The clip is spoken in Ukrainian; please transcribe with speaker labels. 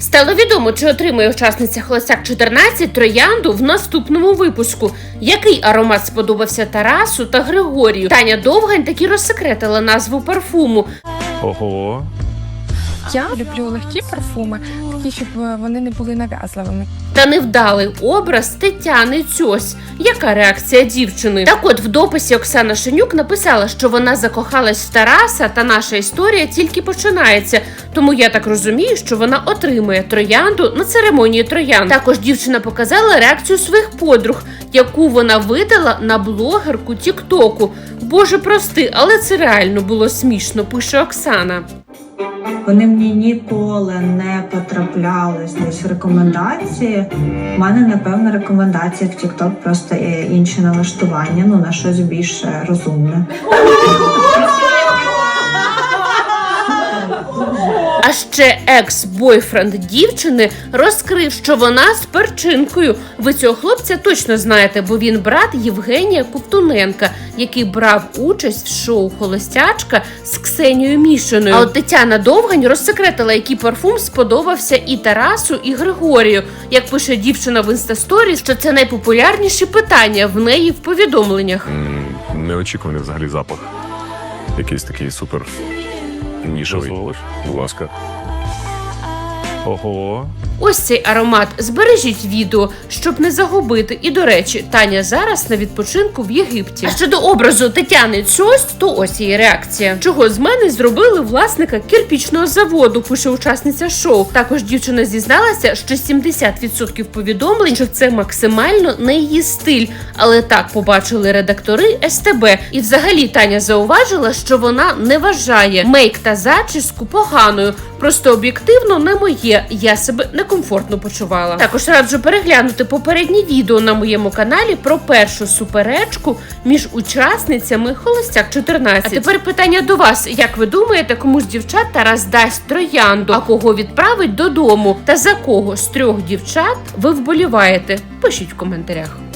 Speaker 1: Стало відомо, чи отримує учасниця Холостяк 14 троянду в наступному випуску. Який аромат сподобався Тарасу та Григорію? Таня Довгань таки розсекретила назву парфуму.
Speaker 2: Ого.
Speaker 3: Я люблю легкі парфуми, такі, щоб е, вони не були нав'язливими.
Speaker 1: Та невдалий образ Тетяни Цьось. Яка реакція дівчини? Так от в дописі Оксана Шенюк написала, що вона закохалась в Тараса, та наша історія тільки починається. Тому я так розумію, що вона отримує троянду на церемонії троянд. Також дівчина показала реакцію своїх подруг, яку вона видала на блогерку Тіктоку. Боже прости, але це реально було смішно, пише Оксана.
Speaker 4: Вони мені ніколи не потрапляли десь рекомендації. У мене, напевно, рекомендації в TikTok просто інше налаштування, ну на щось більш розумне.
Speaker 1: А ще екс-бойфренд дівчини розкрив, що вона з перчинкою. Ви цього хлопця точно знаєте, бо він брат Євгенія Ковтуненка, який брав участь в шоу Холостячка з Ксенією Мішиною. А от Тетяна Довгань розсекретила, який парфум сподобався і Тарасу, і Григорію. Як пише дівчина в інстасторі, що це найпопулярніші питання в неї в повідомленнях.
Speaker 2: Неочікуваний взагалі запах. Якийсь такий супер нішевий.
Speaker 5: Дозволиш?
Speaker 2: Будь ласка. Ого.
Speaker 1: Ось цей аромат. Збережіть відео, щоб не загубити. І до речі, Таня зараз на відпочинку в Єгипті. А щодо образу Тетяни Цьось, то ось її реакція. Чого з мене зробили власника кирпічного заводу, пише учасниця шоу. Також дівчина зізналася, що 70% повідомлень, що це максимально не її стиль. Але так побачили редактори СТБ. І взагалі Таня зауважила, що вона не вважає мейк та зачіску поганою. Просто об'єктивно не моє. Я себе некомфортно почувала. Також раджу переглянути попереднє відео на моєму каналі про першу суперечку між учасницями Холостяк 14. А тепер питання до вас: як ви думаєте, кому з дівчат Тарас дасть троянду, а кого відправить додому? Та за кого з трьох дівчат ви вболіваєте? Пишіть в коментарях.